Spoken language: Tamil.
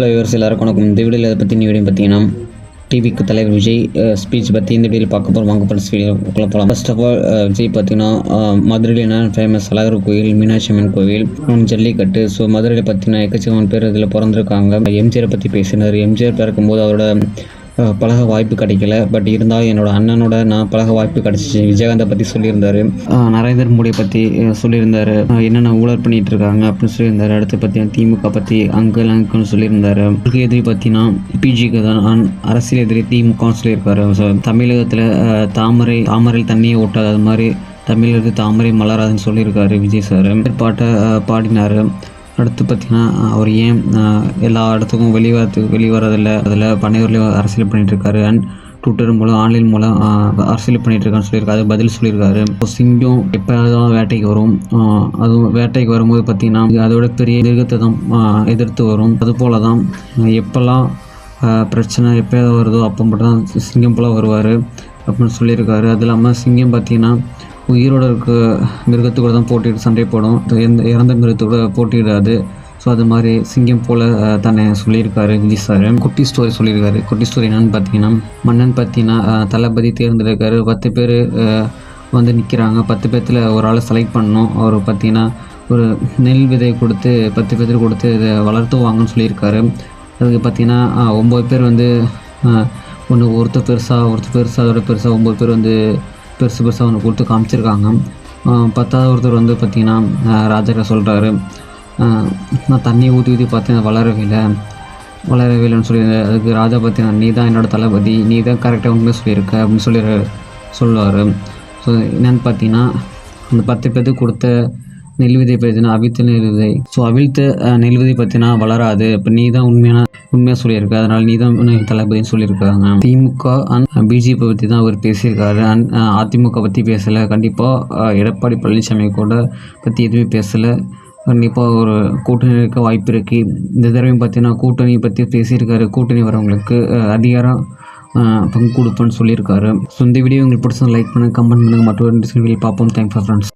ஹலோ விவர்ஸ் எல்லாருக்கும் வணக்கம். இந்த வீடியோவில் இதை பற்றி வீடியோ பார்த்தீங்கன்னா டிவிக்கு தலைவர் விஜய் ஸ்பீச் பற்றி இந்த வீடியோவில் பார்க்க போகிறோம் வாங்க படம் வீடியோக்குள்ளே போகலாம் ஃபர்ஸ்ட் ஆஃப் ஆல் விஜய் பார்த்தீங்கன்னா மதுரையில் என்ன ஃபேமஸ் அழகர் கோயில் மீனாட்சி அம்மன் கோயில் ஜல்லிக்கட்டு. ஸோ மதுரையில் பார்த்தீங்கன்னா எக்கச்சக்கமான பேர் இதில் பிறந்திருக்காங்க. எம்ஜிஆரை பற்றி பேசினார். எம்ஜிஆர் பிறக்கும்போது அவரோட பழக வாய்ப்பு கிடைக்கல. பட் இருந்தாலும் என்னோட அண்ணனோட நான் பழக வாய்ப்பு கிடைச்சிச்சு. விஜயகாந்தை பற்றி சொல்லியிருந்தாரு. நரேந்திர மோடியை பற்றி சொல்லியிருந்தார். சொல்லியிருந்தாரு என்னென்ன ஊழல் பண்ணிட்டு இருக்காங்க அப்படின்னு சொல்லியிருந்தார். அடுத்து பார்த்தீங்கன்னா திமுக பற்றி அங்கிள் அங்குன்னு சொல்லியிருந்தார். உங்களுக்கு எதிரி பார்த்தீங்கன்னா பிஜிக்கு தான். அரசியல் எதிரி திமுகன்னு சொல்லியிருக்காரு. ஸோ தமிழகத்தில் தாமரை தாமரை தாமரையில் தண்ணியை ஓட்டாது அது மாதிரி தமிழருக்கு தாமரை மலராதுன்னு சொல்லியிருக்காரு விஜய் சார். பாட்டை பாடினார். அடுத்து பார்த்தீங்கன்னா அவர் ஏன் எல்லா இடத்துக்கும் வெளிவரத்துக்கு வெளிவரதில்லை அதில் பனையூரில் அரசியல் பண்ணிட்டு அண்ட் ட்விட்டர் மூலம் ஆன்லைன் மூலம் அரசியல் பண்ணிட்டு இருக்கான்னு சொல்லியிருக்காரு பதில் சொல்லியிருக்காரு. இப்போ சிங்கம் எப்போயாவது தான் வேட்டைக்கு வரும். அதுவும் வேட்டைக்கு வரும்போது பார்த்தீங்கன்னா அதோட பெரிய மிருகத்தை தான் எதிர்த்து வரும். அதுபோல் தான் எப்போல்லாம் பிரச்சனை எப்போயாவது வருதோ அப்போ மட்டும் தான் சிங்கம் போல் வருவார் அப்படின்னு சொல்லியிருக்காரு. அது இல்லாமல் சிங்கம் பார்த்தீங்கன்னா உயிரோட இருக்க மிருகத்து கூட தான் போட்டிட்டு சண்டை போடும். எந்த இறந்த மிருகத்து கூட போட்டியிடாது. ஸோ அது மாதிரி சிங்கம் போல் தன்னை சொல்லியிருக்காரு விஜய் சார். குட்டி ஸ்டோரி சொல்லியிருக்காரு. குட்டி ஸ்டோரி என்னன்னு பார்த்தீங்கன்னா மன்னன் பார்த்தீங்கன்னா தளபதி தேர்ந்தெடுக்காரு. பத்து பேர் வந்து நிற்கிறாங்க பத்து பேர்த்தில் ஒரு ஆளை செலக்ட் பண்ணோம் அவர் பார்த்தீங்கன்னா ஒரு நெல் விதை கொடுத்து பத்து பேர்த்துக்கு கொடுத்து இதை வளர்த்துவாங்கன்னு சொல்லியிருக்காரு. அதுக்கு பார்த்தீங்கன்னா ஒம்பது பேர் வந்து ஒன்று ஒருத்தர் பெருசாக ஒருத்தர் பெருசாக அதோட பெருசாக ஒம்பது பேர் வந்து பெருசு பெருசாக ஒன்று கொடுத்து காமிச்சிருக்காங்க. பத்தாவது ஒருத்தர் வந்து பார்த்திங்கன்னா ராஜா சொல்கிறாரு நான் தண்ணி ஊற்றி ஊற்றி பார்த்தேன் வளரவே இல்லை. வளரவே இல்லைன்னு சொல்லி அதுக்கு ராஜா பார்த்தீங்கன்னா நீ தான் என்னோட தளபதி நீ தான் கரெக்டாக உண்மையாக சொல்லியிருக்க அப்படின்னு சொல்லி சொல்லுவார். ஸோ என்னென்னு பார்த்தீங்கன்னா அந்த பத்து பேர்த்துக்கு கொடுத்த நெல் விதை பற்றினா அவித்த நெல் விதை ஸோ அவிழ்த்த நெல் விதை பற்றினா வளராது. இப்போ நீ தான் உண்மையான உண்மையாக சொல்லியிருக்க. அதனால் நீ தான் தளபதினு தளபதின்னு சொல்லியிருக்காங்க திமுக அண்ட் பிஜேபி பற்றி தான் அவர் பேசியிருக்காரு. அண்ட் அதிமுக பற்றி பேசலை. கண்டிப்பாக எடப்பாடி பழனிசாமி கூட பற்றி எதுவுமே பேசலை. கண்டிப்பாக ஒரு கூட்டணி இருக்க வாய்ப்பு இருக்குது இந்த தடவையும் பார்த்தீங்கன்னா கூட்டணி பற்றி பேசியிருக்காரு. கூட்டணி வரவங்களுக்கு அதிகாரம் பங்கு கொடுப்பேன்னு சொல்லியிருக்காரு. ஸோ இந்த வீடியோ உங்களுக்கு பிடிச்சா லைக் பண்ணுங்கள் கமெண்ட் பண்ணுங்கள் மற்றொரு வீடியோ பார்ப்போம். Thanks for friends